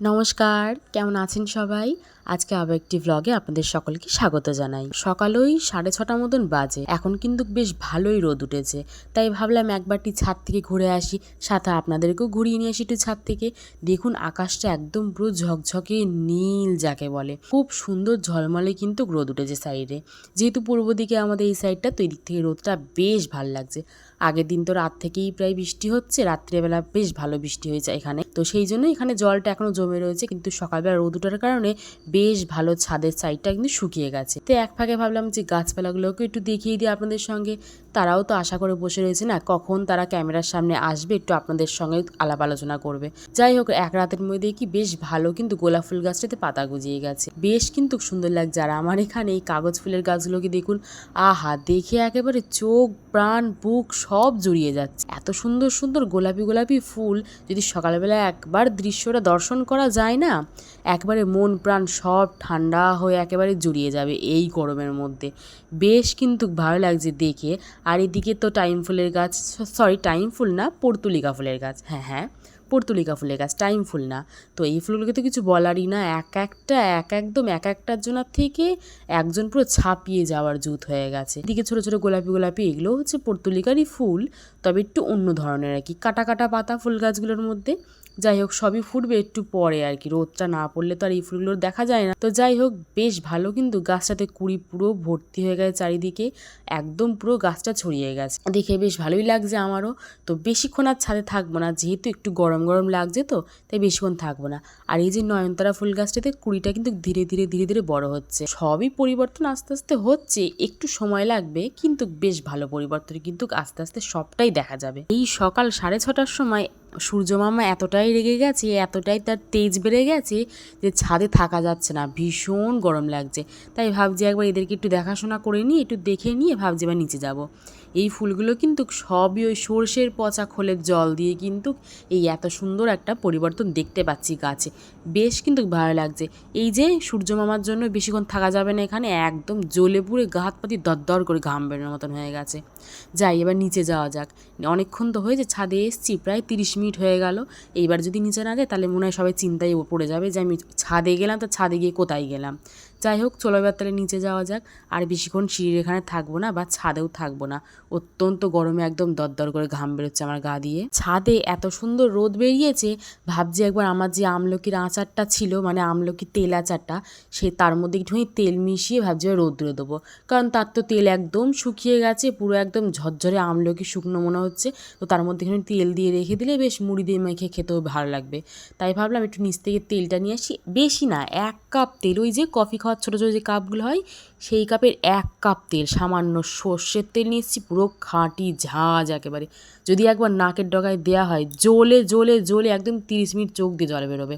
নমস্কার, কেমন আছেন সবাই? আজকে আবার একটি ভ্লগে আপনাদের সকলকে স্বাগত জানাই। সকাল ওই সাড়ে ছটা মতন বাজে, এখন কিন্তু বেশ ভালোই রোদ উঠেছে। তাই ভাবলাম একবারটি ছাদ থেকে ঘুরে আসি, সাথে আপনাদেরকেও ঘুরিয়ে নিয়ে আসি একটু ছাদ থেকে। দেখুন, আকাশটা একদম পুরো ঝকঝকে নীল যাকে বলে। খুব সুন্দর ঝলমলে কিন্তু রোদ উঠেছে সাইডে যেহেতু পূর্ব দিকে আমাদের এই সাইডটা তো এই দিক থেকে রোদটা বেশ ভালো লাগছে। আগের দিন তো রাত থেকেই প্রায় বৃষ্টি হচ্ছে, রাত্রেবেলা বেশ ভালো বৃষ্টি হয়েছে এখানে। তো সেই জন্য এখানে জলটা এখনও জমে রয়েছে, কিন্তু সকালবেলা রোদ কারণে বেশ ভালো ছাদের সাইডটা কিন্তু শুকিয়ে গেছে। তো এক ফাঁকে ভাবলাম যে গাছপালাগুলোকে একটু দেখিয়ে দিই আপনাদের সঙ্গে। তারাও তো আশা করে বসে রয়েছে না কখন তারা ক্যামেরার সামনে আসবে একটু আপনাদের সঙ্গে আলাপ আলোচনা করবে। যাই হোক, এক রাতের মধ্যে কি বেশ ভালো কিন্তু গোলাপ ফুল গাছটাতে পাতা গুজিয়ে গেছে। বেশ কিন্তু সুন্দর লাগছে। আর আমার এখানে এই কাগজ ফুলের গাছগুলোকে দেখুন, আহা, দেখে একেবারে চোখ, প্রাণ, বুক সব জুড়িয়ে যাচ্ছে। এত সুন্দর সুন্দর গোলাপি গোলাপি ফুল যদি সকালবেলা একবার দৃশ্যটা দর্শন করা যায় না, একবারে মন, প্রাণ সব ঠান্ডা হয়ে একেবারে জুড়িয়ে যাবে এই গরমের মধ্যে। বেশ কিন্তু ভালো লাগছে দেখে। আর এদিকে তো টাইম ফুলের গাছ সরি টাইম ফুল না, পর্তুলিকা ফুলের গাছ। হ্যাঁ হ্যাঁ। পর্তুলিকা ফুলের গাছ, টাইম ফুল না। তো এই ফুলগুলোকে তো কিছু বলারই না, এক একটা, এক একদম এক একটার জন্য থেকে একজন পুরো ছাপিয়ে যাওয়ার জুত হয়ে গেছে। এদিকে ছোটো ছোটো গোলাপি গোলাপি এগুলো হচ্ছে পর্তুলিকারই ফুল, তবে একটু অন্য ধরনের আর কি, কাটা কাটা পাতা ফুল গাছগুলোর মধ্যে। যাই হোক, সবই ফুটবে একটু পরে আর কি, রোদটা না পড়লে তো আর এই ফুলগুলো দেখা যায় না। তো যাই হোক, বেশ ভালো কিন্তু গাছটাতে কুড়ি পুরো ভর্তি হয়ে গেছে চারিদিকে, একদম পুরো গাছটা ছড়িয়ে গেছে। দেখে বেশ ভালোই লাগছে আমারও। তো বেশিক্ষণ আর ছাদে থাকব না, যেহেতু একটু গরম গরম গরম লাগছে তো, তাই বেশিক্ষণ থাকব না। আর এই যে নয়নতারা ফুল গাছটাতে কুড়িটা কিন্তু ধীরে ধীরে ধীরে ধীরে বড় হচ্ছে। সবই পরিবর্তন আস্তে আস্তে হচ্ছে, একটু সময় লাগবে, কিন্তু বেশ ভালো পরিবর্তন কিন্তু আস্তে আস্তে সবটাই দেখা যাবে। এই সকাল সাড়ে ছটার সময় সূর্য মামা এতটাই রেগে গেছে, এতটাই তার তেজ বেড়ে গেছে যে ছাদে থাকা যাচ্ছে না, ভীষণ গরম লাগছে। তাই ভাবছি একবার এদেরকে একটু দেখাশোনা করে নিয়ে, একটু দেখে নিয়ে ভাবছি এবার নিচে যাব। এই ফুলগুলো কিন্তু সবই ওই সর্ষের পচা খোলের জল দিয়ে কিন্তু এই এত সুন্দর একটা পরিবর্তন দেখতে পাচ্ছি গাছে। বেশ কিন্তু ভালো লাগছে। এই যে সূর্য মামার জন্য বেশিক্ষণ থাকা যাবে না এখানে, একদম জ্বলে পুড়ে গা হাত পাতি দরদর করে ঘাম বেরোনোর মতন হয়ে গেছে। যাই, এবার নিচে যাওয়া যাক। অনেকক্ষণ তো হয়েছে, ছাদে এসছি, প্রায় তিরিশ মিনিট হয়ে গেল। এইবার যদি নিচে না যায় তাহলে মনে হয় সবাই চিন্তায় পড়ে যাবে যে আমি ছাদে গেলাম, তো ছাদে গিয়ে কোথায় গেলাম। যাই হোক, চলো এবার তাহলে নিচে যাওয়া যাক। আর বেশিক্ষণ সিঁড়ির এখানে থাকব না বা ছাদেও থাকব না। অত্যন্ত গরমে একদম দরদর করে ঘাম বেরোচ্ছে আমার গা দিয়ে। ছাদে এত সুন্দর রোদ বেরিয়েছে, ভাবছি একবার আমার যে আমলকির আচারটা ছিল মানে আমলকির তেল আচারটা, সে তার মধ্যে একটুখানি তেল মিশিয়ে ভাবছি রোদ্রে দেবো। কারণ তার তো তেল একদম শুকিয়ে গেছে, পুরো একদম ঝরঝরে আমলকি শুকনো মনে হচ্ছে, তো তার মধ্যে একটু তেল দিয়ে রেখে দিলে বেশ মুড়ি দিয়ে মেখে খেতেও ভালো লাগবে। তাই ভাবলাম একটু নিচ থেকে তেলটা নিয়ে আসি। বেশি না, এক কাপ তেল, ওই যে কফি খাওয়ার ছোটো ছোটো যে কাপগুলো হয়, সেই কাপের এক কাপ তেল, সামান্য সর্ষের তেল নিয়ে এসেছি পুরো খাঁটি ঝাঁজ একেবারে। যদি একবার নাকের ডগায় দেওয়া হয়, জ্বলে জ্বলে জ্বলে একদম তিরিশ মিনিট চোখ দিয়ে জল বেরোবে।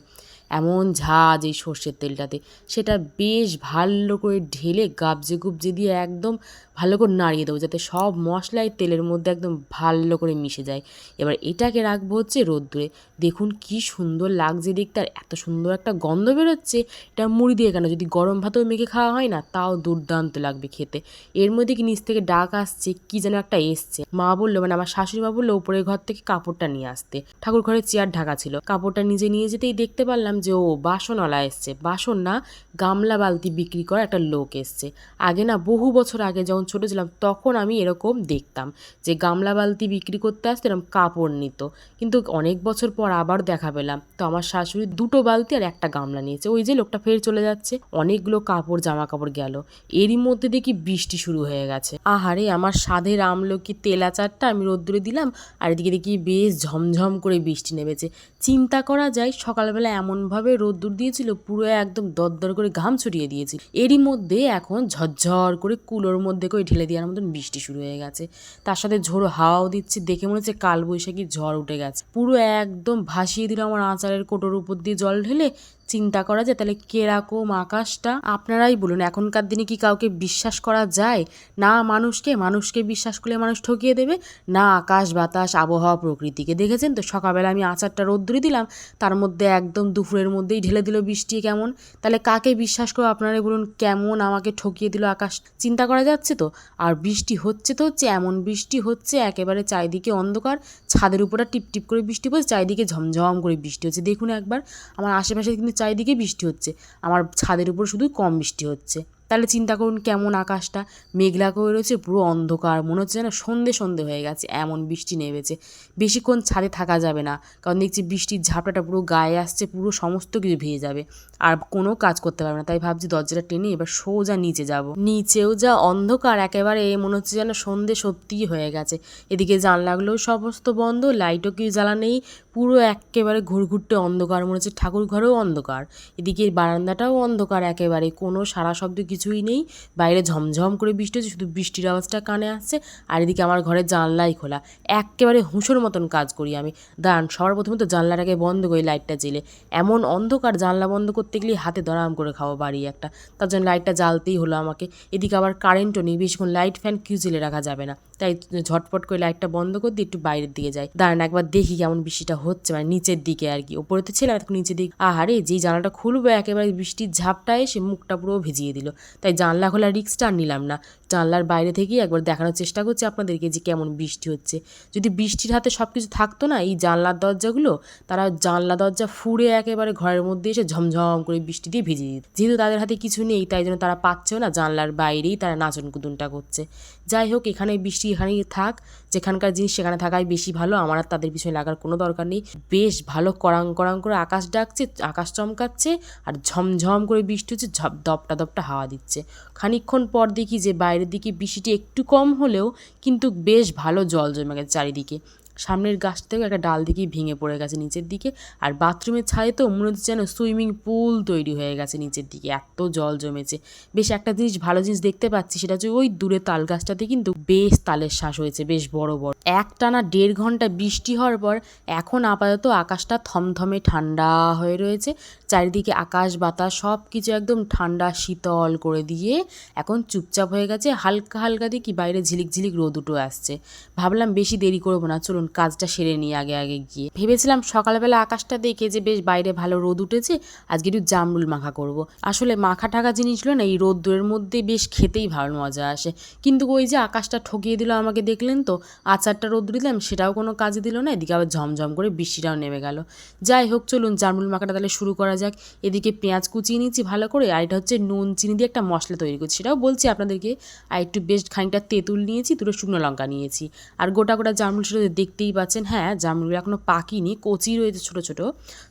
এমন ঝাঁজ এই সর্ষের তেলটাতে। সেটা বেশ ভালো করে ঢেলে গাবজে গুবজে দিয়ে একদম ভালো করে নাড়িয়ে দেবো যাতে সব মশলাই তেলের মধ্যে একদম ভালো করে মিশে যায়। এবার এটাকে রাখব হচ্ছে রোদ্দুরে। দেখুন কি সুন্দর লাগছে দেখতে আর এত সুন্দর একটা গন্ধ বেরোচ্ছে। এটা মুড়ি দিয়ে কেন? যদি গরম ভাতেও মেখে খাওয়া হয় না, তাও দুর্দান্ত লাগবে খেতে। এর মধ্যে কি নিচ থেকে ডাক আসছে, কি যেন একটা এসছে। মা বলল মানে আমার শাশুড়ি মা বলল, উপরের ঘর থেকে কাপড়টা নিয়ে আসতে। ঠাকুর ঘরে চেয়ার ঢাকা ছিল। কাপড়টা নিজে নিয়ে যেতেই দেখতে পারলাম যে, ও বাসনওয়ালা এসছে। বাসন না, গামলা বালতি বিক্রি করা একটা লোক এসছে। আগে না, বহু বছর আগে যখন ছোটো ছিলাম, তখন আমি এরকম দেখতাম যে, গামলা বালতি বিক্রি করতে আসতে এরকম কাপড় নিত। কিন্তু অনেক বছর পর আবার দেখা পেলাম। তো আমার শাশুড়ি দুটো বালতি আর একটা গামলা নিয়েছে। ওই যে, লোকটা ফের চলে যাচ্ছে। অনেকগুলো কাপড় জামা কাপড় গেল। এরই মধ্যে দেখি বৃষ্টি শুরু হয়ে গেছে। আহারে, আমার স্বাদের আমলকি তেল আচারটা আমি রোদ্দুরে দিলাম, আর এদিকে দেখি বেশ ঝমঝম করে বৃষ্টি নেমেছে। চিন্তা করা যায়, সকালবেলা এমনভাবে রোদ্দুর দিয়েছিল, পুরো একদম দরদর করে ঘাম ছড়িয়ে দিয়েছিল এরই মধ্যে এখন ঝরঝর করে কুলোর মধ্যে করে ঢেলে দেওয়ার মতন বৃষ্টি শুরু হয়ে গেছে। তার সাথে ঝোড়ো হাওয়াও দিচ্ছে, দেখে মনে হচ্ছে কালবৈশাখী ঝড় উঠে গেছে। পুরো একদম ভাসিয়ে দিল আমার আচারের কোটোর উপর দিয়ে জল ঢেলে চিন্তা করা যায়, তাহলে কেরকম আকাশটা? আপনারাই বলুন, এখনকার দিনে কি কাউকে বিশ্বাস করা যায়? না মানুষকে মানুষকে বিশ্বাস করলে মানুষ ঠকিয়ে দেবে? না, আকাশ, বাতাস, আবহাওয়া, প্রকৃতিকে। দেখেছেন তো, সকালবেলা আমি আচারটা রোদ্দুরি দিলাম, তার মধ্যে একদম দুপুরে দুপুরের মধ্যেই ঢেলে দিল বৃষ্টি কেমন? তাহলে কাকে বিশ্বাস করব আপনারাই বলুন, কেমন আমাকে ঠকিয়ে দিল আকাশ? চিন্তা করা যাচ্ছে তো? আর বৃষ্টি হচ্ছে তো হচ্ছে, এমন বৃষ্টি হচ্ছে, একেবারে চারিদিকে অন্ধকার, ছাদের উপরে টিপ টিপ করে বৃষ্টি পড়ছে, চারিদিকে ঝমঝম করে বৃষ্টি হচ্ছে। দেখুন একবার, আমার আশেপাশে কিন্তু চারিদিকে বৃষ্টি হচ্ছে। আমার ছাদের উপর শুধু কম বৃষ্টি হচ্ছে। তাহলে চিন্তা করুন কেমন আকাশটা। মেঘলা করে রয়েছে, পুরো অন্ধকার। মনে হচ্ছে যেন সন্ধে সন্ধে হয়ে গেছে, এমন বৃষ্টি নেমেছে। বেশিক্ষণ ছাদে থাকা যাবে না, কারণ দেখছি বৃষ্টির ঝাপটাটা পুরো গায়ে আসছে, পুরো সমস্ত কিছু ভেজে যাবে। আর কোনো কাজ করতে পারবে না, তাই ভাবছি দরজাটা টেনে এবার সোজা নিচে যাব। নিচেও যা অন্ধকার, একেবারে মনে হচ্ছে যেন সন্ধে সত্যিই হয়ে গেছে। এদিকে জানলাগুলোও সমস্ত বন্ধ, লাইটও কিছু জ্বালা নেই পুরো একেবারে ঘুরঘুরটে অন্ধকার, মনে হচ্ছে ঠাকুর ঘরেও অন্ধকার। এদিকে বারান্দাটাও অন্ধকার একেবারে, কোনো সারা শব্দ কিছুই নেই। বাইরে ঝমঝম করে বৃষ্টি হচ্ছে, শুধু বৃষ্টির আওয়াজটা কানে আসছে। আর এদিকে আমার ঘরের জানলাই খোলা, একেবারে হুঁশোর মতন কাজ করি আমি। দাঁড়ান, সবার প্রথমে তো জানলাটাকে বন্ধ করি, লাইটটা জেলে এমন অন্ধকার জানলা বন্ধ করতে গেলে হাতে দরাম করে খাওয়া বাড়ি একটা। তার জন্য লাইটটা জ্বালতেই হলো আমাকে। এদিকে আবার কারেন্টও নেই, বেশিক্ষণ লাইট ফ্যান কিউ জেলে রাখা যাবে না। তাই ঝটপট করে লাইটটা বন্ধ করে দিয়ে একটু বাইরের দিকে যাই। দাঁড়ান, একবার দেখি কেমন বৃষ্টিটা হচ্ছে মানে নিচের দিকে আর কি। ওপরে তো ছিলাম এখন নিচের দিকে। আহারে, যেই জানলাটা খুলবো, একেবারে বৃষ্টির ঝাপটা এসে মুখটা পুরো ভিজিয়ে দিল। তাই জানলা খোলা রিক্সটা আর নিলাম না। জানলার বাইরে থেকেই একবার দেখানোর চেষ্টা করছি আপনাদেরকে যে কেমন বৃষ্টি হচ্ছে। যদি বৃষ্টির হাতে সব কিছু থাকতো না, এই জানলার দরজাগুলো, তারা জানলা দরজা ফুঁড়ে একেবারে ঘরের মধ্যে এসে ঝমঝম করে বৃষ্টি দিয়ে ভিজিয়ে দিত যেহেতু তাদের হাতে কিছু নেই, তাই জন্য তারা পাচ্ছেও না জানলার বাইরেই তারা নাচন কুদুনটা করছে। যাই হোক, এখানে বৃষ্টি এখানেই থাক, যেখানকার জিনিস সেখানে থাকাই বেশি ভালো, আমার আর তাদের পিছনে লাগার কোনো দরকার নেই। বেশ ভালো করাং করাং করে আকাশ ডাকছে, আকাশ চমকাচ্ছে, আর ঝমঝম করে বৃষ্টি হচ্ছে, ঝপ, দপটা দপটা হাওয়া দিচ্ছে। খানিকক্ষণ পর দেখি যে বাইরের দিকে বৃষ্টিটি একটু কম হলেও কিন্তু বেশ ভালো জল জমে গেছে চারিদিকে। সামনের গাছ থেকে একটা ডাল দিকেই ভেঙে পড়ে গেছে নিচের দিকে। আর বাথরুমের ছাদে তো মনে হচ্ছে যেন সুইমিং পুল তৈরি হয়ে গেছে নিচের দিকে। এত জল জমেছে। বেশ একটা জিনিস, ভালো জিনিস দেখতে পাচ্ছি, সেটা হচ্ছে ওই দূরে তাল গাছটাতে কিন্তু বেশ তালের শ্বাস হয়েছে, বেশ বড় বড়। একটানা দেড় ঘণ্টা বৃষ্টি হওয়ার পর এখন আপাতত আকাশটা থমথমে ঠান্ডা হয়ে রয়েছে। চারিদিকে আকাশ, বাতাস সব কিছু একদম ঠান্ডা, শীতল করে দিয়ে এখন চুপচাপ হয়ে গেছে। হালকা হালকা দেখি বাইরে ঝিলিক ঝিলিক রোদ উঠে আসছে। ভাবলাম বেশি দেরি করব না, চলুন কাজটা সেরে নিই আগে আগে গিয়ে। ভেবেছিলাম সকালবেলা আকাশটা দেখে যে বেশ বাইরে ভালো রোদ উঠেছে, আজকে একটু জামরুল মাখা করব। আসলে মাখা টাকা জিনিসগুলো না, এই রোদ্দুরের মধ্যে বেশ খেতেই ভালো মজা আসে। কিন্তু ওই যে আকাশটা ঠকিয়ে দিল আমাকে দেখলেন তো, আচারটা রোদ্দুর দিলাম, সেটাও কোনো কাজে দিল না, এদিকে আবার ঝমঝম করে বৃষ্টিটাও নেমে গেল। যাই হোক, চলুন জামরুল মাখাটা তাহলে শুরু করা যাক। এদিকে পেঁয়াজ কুচিয়ে নিচ্ছি ভালো করে, আর এটা হচ্ছে নুন, চিনি দিয়ে একটা মশলা তৈরি করছি। সেটাও বলছি আপনাদেরকে, আর একটু বেশ খানিকটা তেঁতুল নিয়েছি, দুটো শুকনো লঙ্কা নিয়েছি। আর গোটা গোটা জামরুল সেটা দেখতেই পাচ্ছেন হ্যাঁ জামরুল এখনও পাকিনি, কচি রয়েছে ছোটো ছোটো।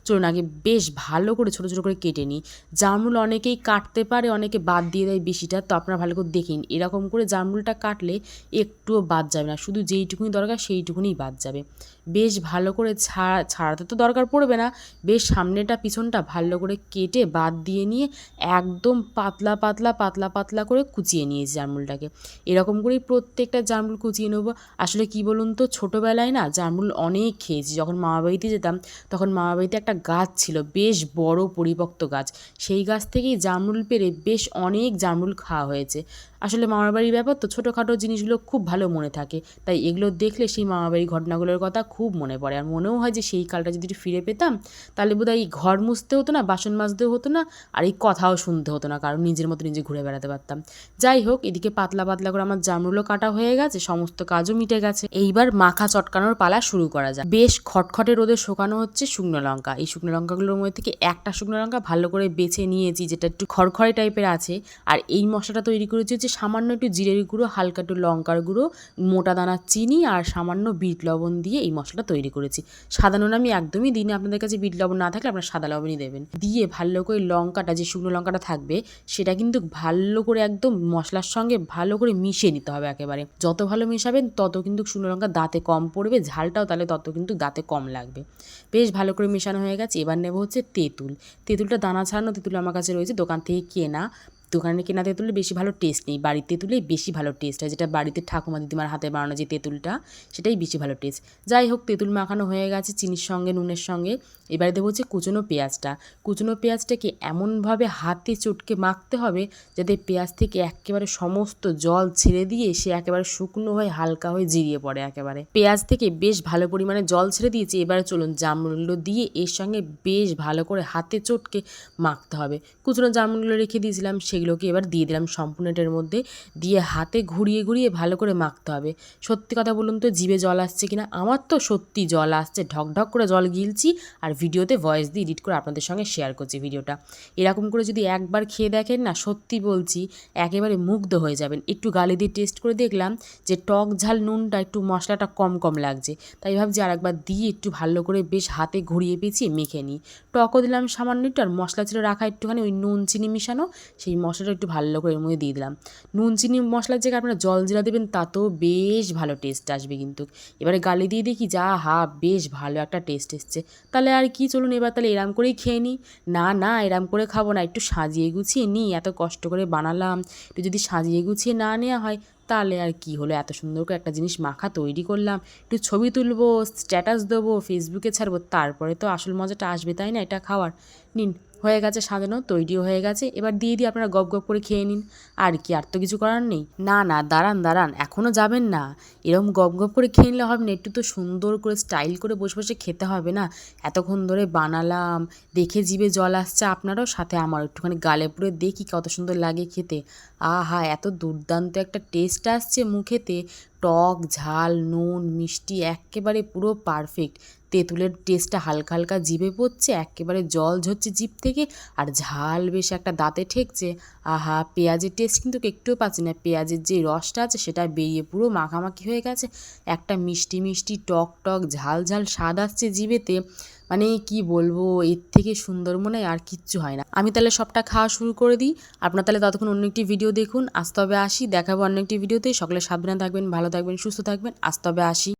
চলুন আগে বেশ ভালো করে ছোটো ছোটো করে কেটে নিই। জামরুল অনেকেই কাটতে পারে, অনেকে বাদ দিয়ে দেয় বেশিটা, তো আপনারা ভালো করে দেখিন এরকম করে জামরুলটা কাটলে একটুও বাদ যাবে না, শুধু যেইটুকুনি দরকার সেইটুকুনি বাদ যাবে। বেশ ভালো করে ছাড়া, ছাড়াতে তো দরকার পড়বে না। বেশ সামনেটা, পিছনটা ভালো করে কেটে বাদ দিয়ে নিয়ে একদম পাতলা পাতলা পাতলা পাতলা করে কুচিয়ে নিয়েছি জামরুলটাকে। এরকম করেই প্রত্যেকটা জামরুল কুচিয়ে নেব। আসলে কি বলুন তো, ছোটোবেলায় না জামরুল অনেক খেয়েছি। যখন মামাবাড়িতে যেতাম, তখন মামাবাড়িতে একটা গাছ ছিল, বেশ বড় পরিপক্ত গাছ। সেই গাছ থেকেই জামরুল পেরে বেশ অনেক জামরুল খাওয়া হয়েছে। আসলে মামাবাড়ির ব্যাপার তো ছোটোখাটো জিনিসগুলো খুব ভালো মনে থাকে। তাই এগুলো দেখলে সেই মামাবাড়ির ঘটনাগুলোর কথা খুব মনে পড়ে। আর মনেও হয় যে সেই কালটা যদি ফিরে পেতাম, তাহলে বোধ হয় এই ঘর মুছতে হতো না, বাসন মাজতেও হতো না, আর এই কথাও শুনতে হতো না, কারণ নিজের মতো নিজে ঘুরে বেড়াতে পারতাম। যাই হোক, এদিকে পাতলা পাতলা করে আমার জামরুলও কাটা হয়ে গেছে, সমস্ত কাজও মিটে গেছে। এইবার মাখা চটকানোর পালা শুরু করা যায় বেশ খটখটে রোদে শোকানো হচ্ছে শুকনো লঙ্কা। এই শুকনো লঙ্কাগুলোর মধ্যে থেকে একটা শুকনো লঙ্কা ভালো করে বেছে নিয়েছি, যেটা একটু খড়খড়ে টাইপের আছে। আর এই মশলাটা তৈরি করেছি হচ্ছে সামান্য একটু জিরের গুঁড়ো, হালকা একটু লঙ্কার গুঁড়ো, মোটা দানার চিনি আর সামান্য বিট লবণ দিয়ে এই মশলাটা তৈরি করেছি। সাদা নুন আমি একদমই দিই না আপনাদের কাছে বিট লবণ না থাকলে আপনারা সাদা লবণই দেবেন। দিয়ে ভালো করে লঙ্কাটা, যে শুকনো লঙ্কাটা থাকবে, সেটা কিন্তু ভালো করে একদম মশলার সঙ্গে ভালো করে মিশিয়ে নিতে হবে একেবারে। যত ভালো মেশাবেন, তত কিন্তু শুকনো লঙ্কা দাঁতে কম পড়বে, ঝালটাও তাহলে তত কিন্তু দাঁতে কম লাগবে। বেশ ভালো করে মেশানো হয়ে গেছে, এবার নেব হচ্ছে তেঁতুল। তেঁতুলটা দানা ছাড়ানো তেঁতুল আমার কাছে রয়েছে, দোকান থেকে কেনা। দোকানে কেনা তেঁতুলের বেশি ভালো টেস্ট নেই। বাড়ির তেঁতুলেই বেশি ভালো টেস্ট হয়। যেটা বাড়িতে ঠাকুমা দিদিমার হাতে বানানো যে তেঁতুলটা, সেটাই বেশি ভালো টেস্ট যাই হোক, তেঁতুল মাখানো হয়ে গেছে চিনির সঙ্গে, নুনের সঙ্গে। এবারে দেবো হচ্ছে কুচনো পেঁয়াজটা। কুচনো পেঁয়াজটাকে এমনভাবে হাতে চটকে মাখতে হবে যাতে পেঁয়াজ থেকে একেবারে সমস্ত জল ছেড়ে দিয়ে সে একেবারে শুকনো হয়ে, হালকা হয়ে জিরিয়ে পড়ে একেবারে। পেঁয়াজ থেকে বেশ ভালো পরিমাণে জল ছেড়ে দিয়েছি। এবারে চলুন জামরুলগুলো দিয়ে এর সঙ্গে বেশ ভালো করে হাতে চটকে মাখতে হবে। কুচনো জামরুলগুলো রেখে দিয়েছিলাম সেগুলোকে এবার দিয়ে দিলাম সম্পূর্ণ এটার মধ্যে। দিয়ে হাতে ঘুরিয়ে ঘুরিয়ে ভালো করে মাখতে হবে। সত্যি কথা বলুন তো, জিভে জল আসছে কিনা? আমার তো সত্যি জল আসছে। ঢক ঢক করে জল গিলছি আর ভিডিওতে ভয়েস দিয়ে এডিট করে আপনাদের সঙ্গে শেয়ার করছি ভিডিওটা। এরকম করে যদি একবার খেয়ে দেখেন না, সত্যি বলছি একেবারে মুগ্ধ হয়ে যাবেন। একটু গালে দিয়ে টেস্ট করে দেখলাম যে টক ঝাল নুনটা একটু মশলাটা কম কম লাগছে। তাই ভাবছি আর একবার দিয়ে একটু ভালো করে বেশ হাতে ঘুরিয়ে পেঁচিয়ে মেখে নিই। টকও দিলাম সামান্য একটু আর মশলা ছিল রাখা একটুখানি ওই নুন, চিনি মিশানো, সেই মশলাটা একটু ভালো করে এর মধ্যে দিয়ে দিলাম। নুন, চিনি মশলার জায়গায় আপনারা জল জিরা দেবেন, তাতেও বেশ ভালো টেস্ট আসবে কিন্তু। এবারে গালে দিয়ে দেখি যা, হা, বেশ ভালো একটা টেস্ট এসছে। তাহলে আর কি, চলুন এবার তাহলে এরম করেই খেয়ে নিই। না না, এরম করে খাব না, একটু সাজিয়ে গুছিয়ে নিই, এত কষ্ট করে বানালাম। একটু যদি সাজিয়ে গুছিয়ে না নেওয়া হয়, তাহলে আর কি হলো? এত সুন্দর করে একটা জিনিস মাখা তৈরি করলাম। একটু ছবি তুলবো স্ট্যাটাস দেবো ফেসবুকে ছাড়বো, তারপরে তো আসল মজাটা আসবে, তাই না? এটা খাওয়ার। নিন হয়ে গেছে সাজানো, তৈরিও হয়ে গেছে। এবার দিয়ে দিয়ে আপনারা গপ গপ করে খেয়ে নিন। আর কি, আর তো কিছু করার নেই? না না, দাঁড়ান দাঁড়ান এখনও যাবেন না। এরকম গপ গপ করে খেয়ে নিলে হবে না, একটু তো সুন্দর করে স্টাইল করে বসে বসে খেতে হবে না? এতক্ষণ ধরে বানালাম, দেখে জিভে জল আসছে আপনারও, সাথে আমার একটুখানি গালে পুরে দেখি কত সুন্দর লাগে খেতে। আহা, এত দুর্দান্ত একটা টেস্ট আসছে মুখেতে। টক, ঝাল, নুন, মিষ্টি এক্কেবারে পুরো পারফেক্ট তেঁতুলের টেস্টটা হালকা হালকা জিভে পড়ছে, একেবারে জল ঝরছে জিভ থেকে আর ঝাল বেশ একটা দাঁতে ঠেকছে। আহা, পেঁয়াজের টেস্ট কিন্তু একটুও পাচ্ছি না। পেঁয়াজের যে রসটা আছে সেটা বেরিয়ে পুরো মাখামাখি হয়ে গেছে। একটা মিষ্টি মিষ্টি টক টক ঝাল ঝাল স্বাদ আসছে জিভেতে। মানে কি বলব, এর থেকে সুন্দর মনে হয় আর কিচ্ছু হয় না। আমি তাহলে সবটা খাওয়া শুরু করে দিই। আপনার তাহলে ততক্ষণ অন্য একটি ভিডিও দেখুন। আজ তবে আসি, দেখাবো অন্য একটি ভিডিওতে সকলে সাবধানে থাকবেন, ভালো থাকবেন, সুস্থ থাকবেন। আজ তবে আসি।